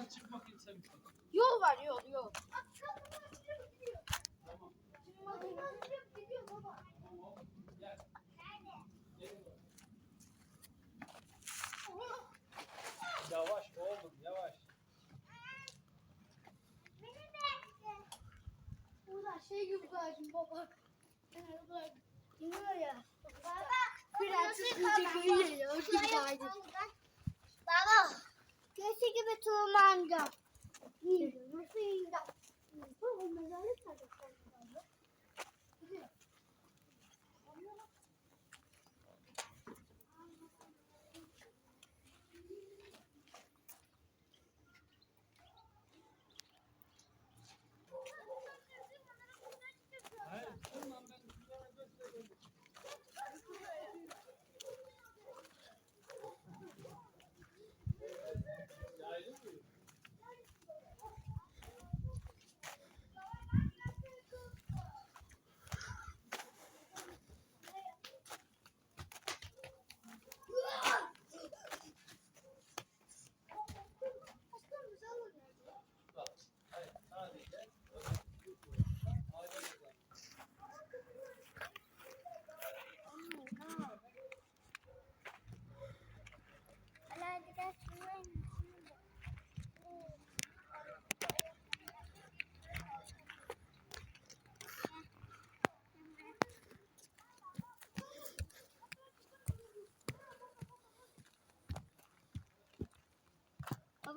Ben oradan çık bakayım sen. Yol var yol yol. Tamam. Gidiyor baba. Tamam. Gel. Gel. Yavaş oğlum yavaş. Burada şey gibi bırakın baba. Yani bırak. Gidiyor ya. Baba. Prenses Gülce geliyor. O gibi kaydı. Baba. Köşe gibi tırmanacağım. Nasıl yiyeceğim? Baba mezarlık nerede? Hayır,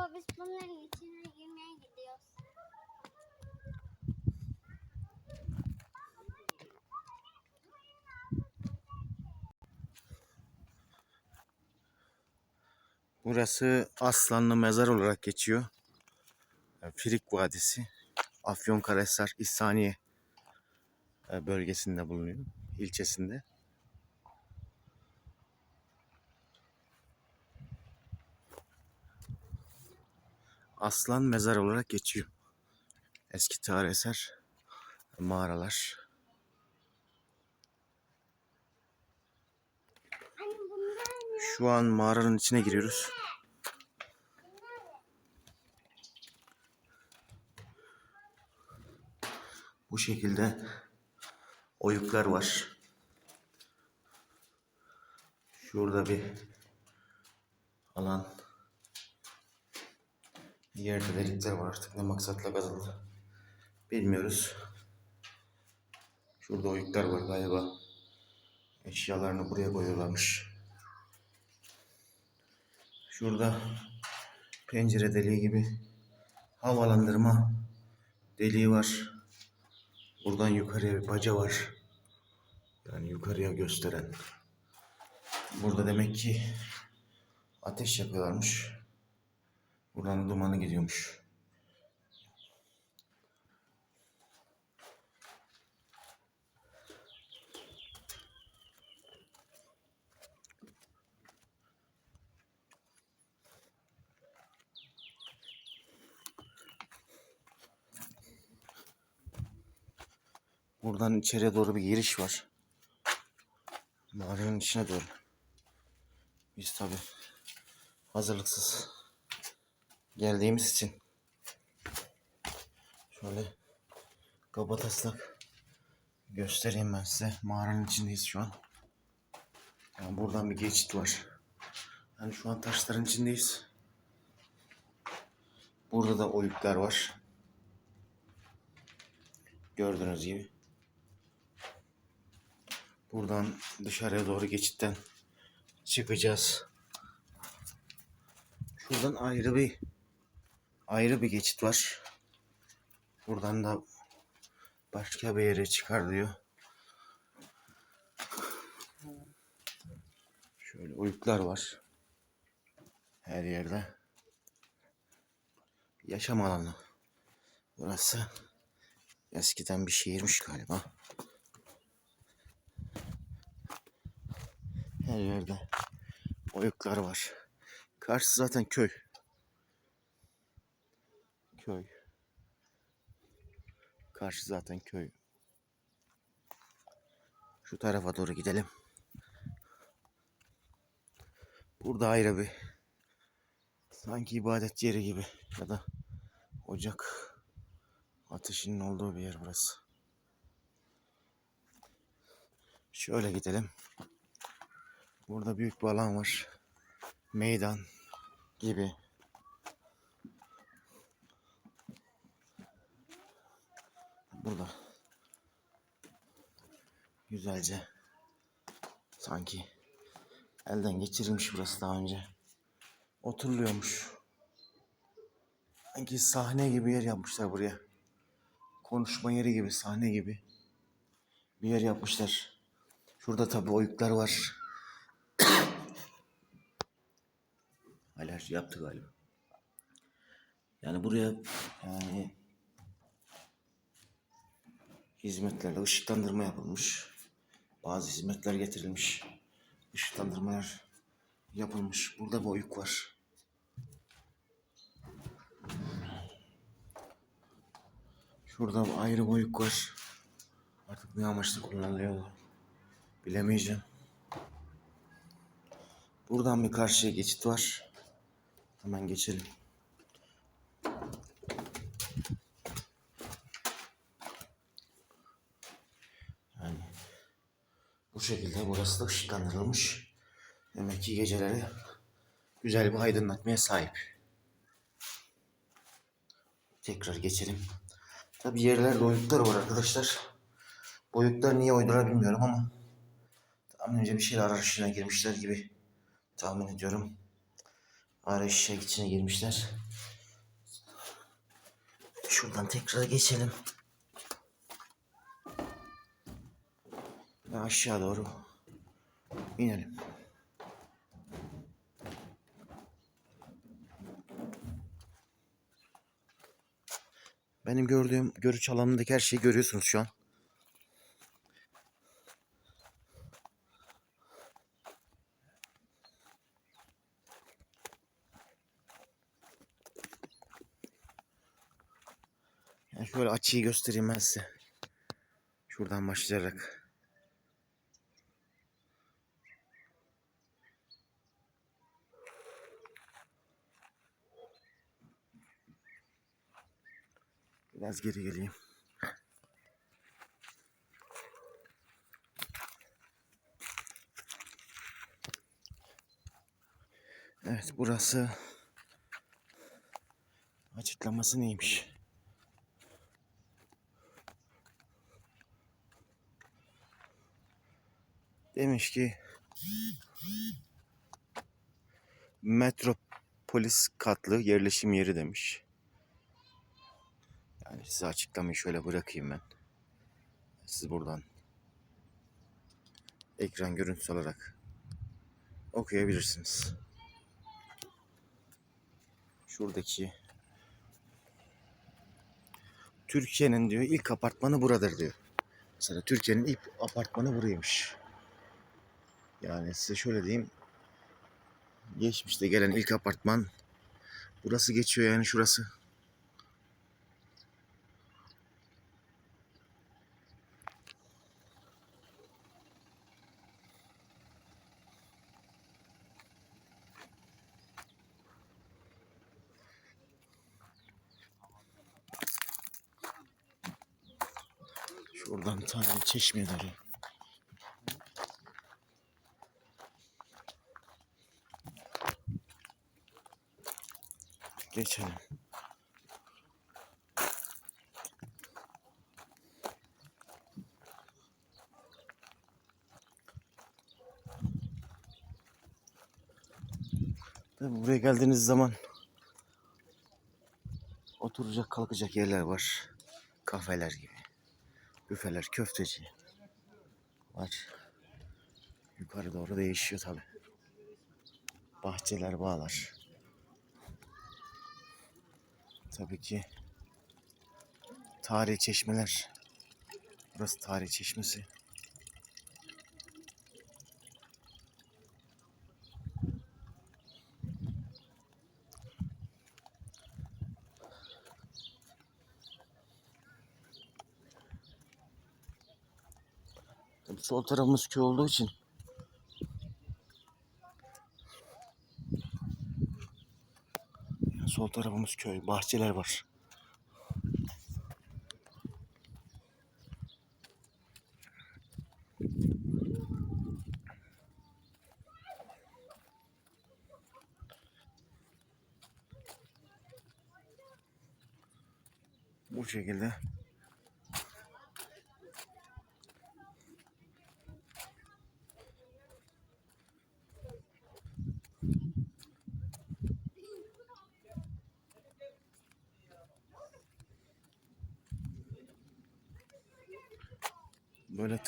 Baba biz bunların içine girmeye gidiyoruz. Burası Aslanlı Mezar olarak geçiyor. E, Firik Vadisi. Afyonkarahisar İhsaniye e, bölgesinde bulunuyor. ilçesinde. Aslan Mezar olarak geçiyor. Eski tarih eser mağaralar. Şu an mağaranın içine giriyoruz. Bu şekilde oyuklar var. Şurada bir alan. Yerde delikler var artık ne maksatla kazıldı. Bilmiyoruz. Şurada oyuklar var galiba. Eşyalarını buraya koyuyorlarmış. Şurada pencere deliği gibi havalandırma deliği var. Buradan yukarıya bir baca var. Yani yukarıya gösteren. Burada demek ki ateş yapıyorlarmış. Buradan da dumanı gidiyormuş. Buradan içeriye doğru bir giriş var. Mağaranın içine doğru. Biz tabi hazırlıksız geldiğimiz için şöyle kaba taslak göstereyim ben size. Mağaranın içindeyiz şu an. Yani buradan bir geçit var. Yani şu an taşların içindeyiz. Burada da oyuklar var. Gördüğünüz gibi. Buradan dışarıya doğru geçitten çıkacağız. Şuradan ayrı bir ayrı bir geçit var. Buradan da başka bir yere çıkar diyor. Şöyle uyuklar var. Her yerde. Yaşam alanı. Burası eskiden bir şehirmiş galiba. Her yerde oyuklar var. Karşı zaten köy. Köy. Karşı zaten köy. Şu tarafa doğru gidelim. Burada ayrı bir sanki ibadet yeri gibi ya da ocak ateşinin olduğu bir yer burası. Şöyle gidelim. Burada büyük bir alan var. Meydan gibi. Burada güzelce sanki elden geçirilmiş burası daha önce. Oturuluyormuş. Sanki sahne gibi yer yapmışlar buraya. Konuşma yeri gibi, sahne gibi bir yer yapmışlar. Şurada tabii oyuklar var. Alerji yaptı galiba. Yani buraya yani hizmetlerle ışıklandırma yapılmış. Bazı hizmetler getirilmiş. Işıklandırmalar yapılmış. Burada bir oyuk var. Şurada bir ayrı bir oyuk var. Artık ne amaçla kullanılıyor bilemeyeceğim. Buradan bir karşıya geçit var. Hemen geçelim. Bu şekilde burası da ışıklandırılmış. Demek ki geceleri güzel bir aydınlatmaya sahip. Tekrar geçelim. Tabi yerlerde oyuklar var arkadaşlar. Boyutlar niye oydular bilmiyorum ama tahminimce bir şeyler arayışına girmişler gibi tahmin ediyorum. Arayışa içine girmişler. Şuradan tekrar geçelim. Ve aşağı doğru inelim. Benim gördüğüm görüş alanındaki her şeyi görüyorsunuz şu an. Yani şöyle açıyı göstereyim ben size. Şuradan başlayarak. Biraz geri geleyim. Evet burası açıklaması neymiş? Demiş ki Metropolis katlı yerleşim yeri demiş. Yani size açıklamayı şöyle bırakayım ben. Siz buradan ekran görüntüsü olarak okuyabilirsiniz. Şuradaki Türkiye'nin diyor ilk apartmanı buradır diyor. Mesela Türkiye'nin ilk apartmanı buraymış. Yani size şöyle diyeyim. Geçmişte gelen ilk apartman burası geçiyor yani şurası. Şuradan tane çeşmeleri. Geçelim. Buraya geldiğiniz zaman oturacak kalkacak yerler var. Kafeler gibi. Büfeler, köfteci var. Yukarı doğru değişiyor tabi. Bahçeler, bağlar. Tabii ki tarihi çeşmeler. Burası tarihi çeşmesi. Tabii sol tarafımız köy olduğu için Sol tarafımız köy, bahçeler var. Bu şekilde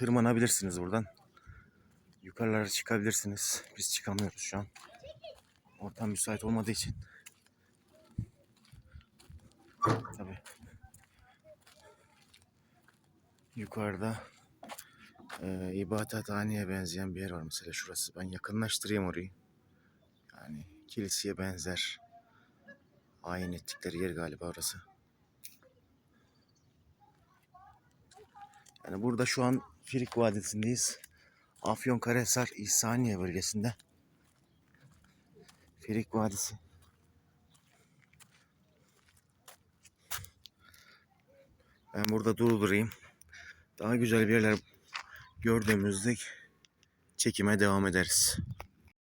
tırmanabilirsiniz buradan. Yukarılara çıkabilirsiniz. Biz çıkamıyoruz şu an. Ortam müsait olmadığı için. Tabii. Yukarıda e, ibadethaneye benzeyen bir yer var mesela şurası. Ben yakınlaştırayım orayı. Yani kiliseye benzer. Ayin ettikleri yer galiba orası. Yani burada şu an Firik Vadisi'ndeyiz. Afyonkarahisar İhsaniye bölgesinde. Firik Vadisi. Ben burada durdurayım. Daha güzel bir yerler gördüğümüzde çekime devam ederiz.